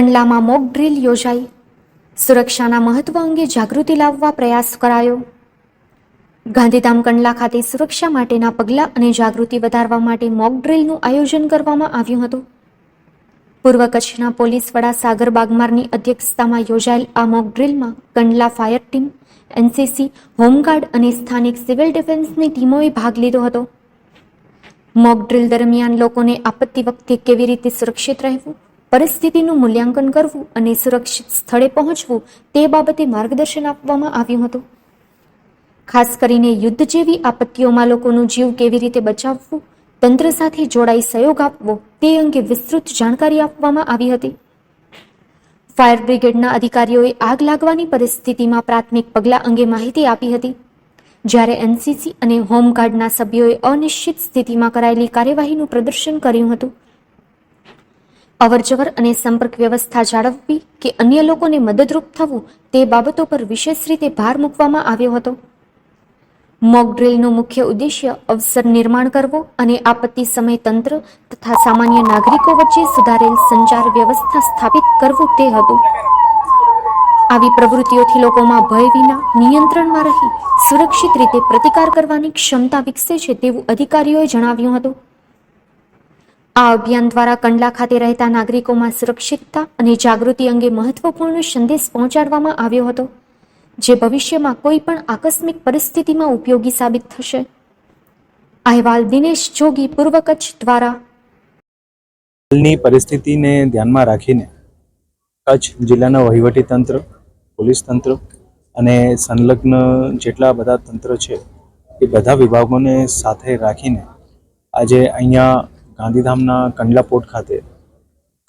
કંડલામાં mock drill યોજાઈ. સુરક્ષાના મહત્વ અંગે જાગૃતિ લાવવા પ્રયાસ કરાયો. ગાંધીધામ કંડલા ખાતે સુરક્ષા માટેના પગલાં અને જાગૃતિ વધારવા માટે મોક ડ્રીલનું આયોજન કરવામાં આવ્યું હતું. પૂર્વ કચ્છના પોલીસ વડા સાગર બાગમારની અધ્યક્ષતામાં યોજાયેલ આ mock ડ્રીલમાં Kandla fire team, NCC, home guard અને સ્થાનિક સિવિલ ડિફેન્સની ટીમોએ ભાગ લીધો હતો. મોક ડ્રીલ દરમિયાન લોકોને આપત્તિ વખતે કેવી રીતે સુરક્ષિત રહેવું? પરિસ્થિતિનું મૂલ્યાંકન કરવું અને સુરક્ષિત સ્થળે પહોંચવું તે બાબતે માર્ગદર્શન આપવામાં આવ્યું હતું. ખાસ કરીને યુદ્ધ જેવી આપત્તિઓમાં લોકોનું જીવ કેવી રીતે બચાવવું, તંત્ર સાથે જોડાઈ સહયોગ આપવો, તે અંગે વિસ્તૃત જાણકારી આપવામાં આવી હતી. ફાયર બ્રિગેડના અધિકારીઓએ આગ લાગવાની પરિસ્થિતિમાં પ્રાથમિક પગલાં અંગે માહિતી આપી હતી. જ્યારે એનસીસી અને હોમગાર્ડના સભ્યોએ અનિશ્ચિત સ્થિતિમાં કરાયેલી કાર્યવાહીનું પ્રદર્શન કર્યું હતું અવરજવર અને સંપર્ક વ્યવસ્થા જાળવવી કે અન્ય લોકોને મદદરૂપ થવું તે બાબતો પર વિશેષ રીતે ભાર મૂકવામાં આવ્યો હતો. મોક ડ્રીલનો મુખ્ય ઉદ્દેશ્ય અવસર નિર્માણ કરવો અને આપત્તિ સમય તંત્ર તથા સામાન્ય નાગરિકો વચ્ચે સુધારેલ સંચાર વ્યવસ્થા સ્થાપિત કરવું તે હતું. આવી પ્રવૃત્તિઓથી લોકોમાં ભય વિના નિયંત્રણમાં રહી સુરક્ષિત રીતે પ્રતિકાર કરવાની ક્ષમતા વિકસે છે તેવું અધિકારીઓએ જણાવ્યું હતું. આ અભિયાન દ્વારા કંડલા ખાતે રહેતા નાગરિકોમાં સુરક્ષિતતા અને જાગૃતિ અંગે મહત્વપૂર્ણ સંદેશ પહોંચાડવામાં આવ્યો હતો, જે ભવિષ્યમાં કોઈ પણ આકસ્મિક પરિસ્થિતિમાં ઉપયોગી સાબિત થશે. અહેવાલ દિનેશ જોગી, પૂર્વ કચ્છ દ્વારા. હાલની પરિસ્થિતિને ધ્યાનમાં રાખીને કચ્છ જિલ્લાના વહીવટી તંત્ર, પોલીસ તંત્ર અને સંલગ્ન જેટલા બધા તંત્ર છે, એ બધા વિભાગોને સાથે રાખીને આજે અહીંયા ગાંધીધામના કંડલા પોર્ટ ખાતે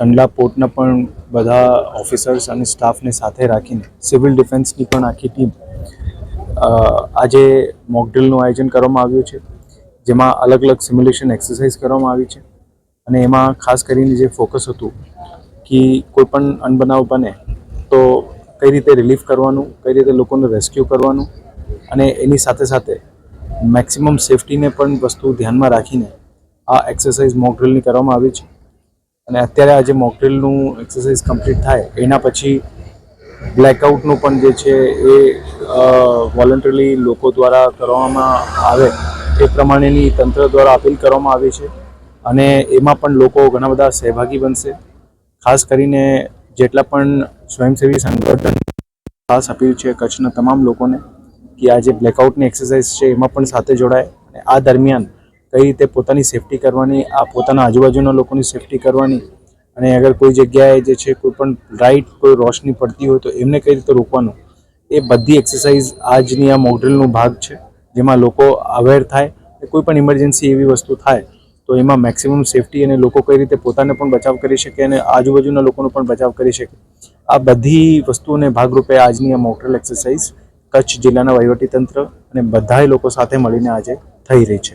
કંડલા પોર્ટના પણ બધા ઓફિસર્સ અને સ્ટાફને સાથે રાખીને સિવિલ ડિફેન્સની પણ આખી ટીમ આજે મોકડ્રીલનું આયોજન કરવામાં આવ્યું છે. જેમાં અલગ અલગ સિમ્યુલેશન એક્સરસાઇઝ કરવામાં આવી છે. અને એમાં ખાસ કરીને જે ફોકસ હતું કે કોઈ પણ અનબનાવ બને તો કઈ રીતે રિલીફ કરવાનું, કઈ રીતે લોકોને રેસ્ક્યુ કરવાનું અને એની સાથે સાથે મેક્સિમમ સેફટીને પણ વસ્તુ ધ્યાનમાં રાખીને આ એક્સરસાઇઝ મોકડ્રિલની કરવામાં આવી છે. અને અત્યારે આજે મોક ડ્રિલનું એક્સરસાઇઝ કમ્પ્લીટ થાય, એના પછી બ્લેકઆઉટનું પણ જે છે એ વોલન્ટરીલી લોકો દ્વારા કરવામાં આવે, એ પ્રમાણેની તંત્ર દ્વારા અપીલ કરવામાં આવી છે. અને એમાં પણ લોકો ઘણા બધા સહભાગી બનશે. ખાસ કરીને જેટલા પણ સ્વયંસેવી સંગઠન ખાસ અપીલ છે કચ્છના તમામ લોકોને, કે આ જે બ્લેકઆઉટની એક્સરસાઇઝ છે એમાં પણ સાથે જોડાય. અને આ દરમિયાન કઈ રીતે પોતાની સેફટી કરવાની, આ પોતાના આજુબાજુના લોકોની સેફટી કરવાની અને અગર કોઈ જગ્યાએ જે છે કોઈ પણ લાઇટ કોઈ રોશની પડતી હોય તો એમને કઈ રીતે રોકવાનું? એ બધી એક્સરસાઇઝ આજની આ મોકડ્રીલનો ભાગ છે, જેમાં લોકો અવેર થાય કોઈ પણ ઇમરજન્સી એવી વસ્તુ થાય તો એમાં મેક્સિમમ સેફટી અને લોકો કઈ રીતે પોતાને પણ બચાવ કરી શકે અને આજુબાજુના લોકોનો પણ બચાવ કરી શકે. આ બધી વસ્તુઓને ભાગરૂપે આજની આ મોકડ્રીલ એક્સરસાઇઝ કચ્છ જિલ્લાના વહીવટીતંત્ર અને બધાએ લોકો સાથે મળીને આજે થઈ રહી છે.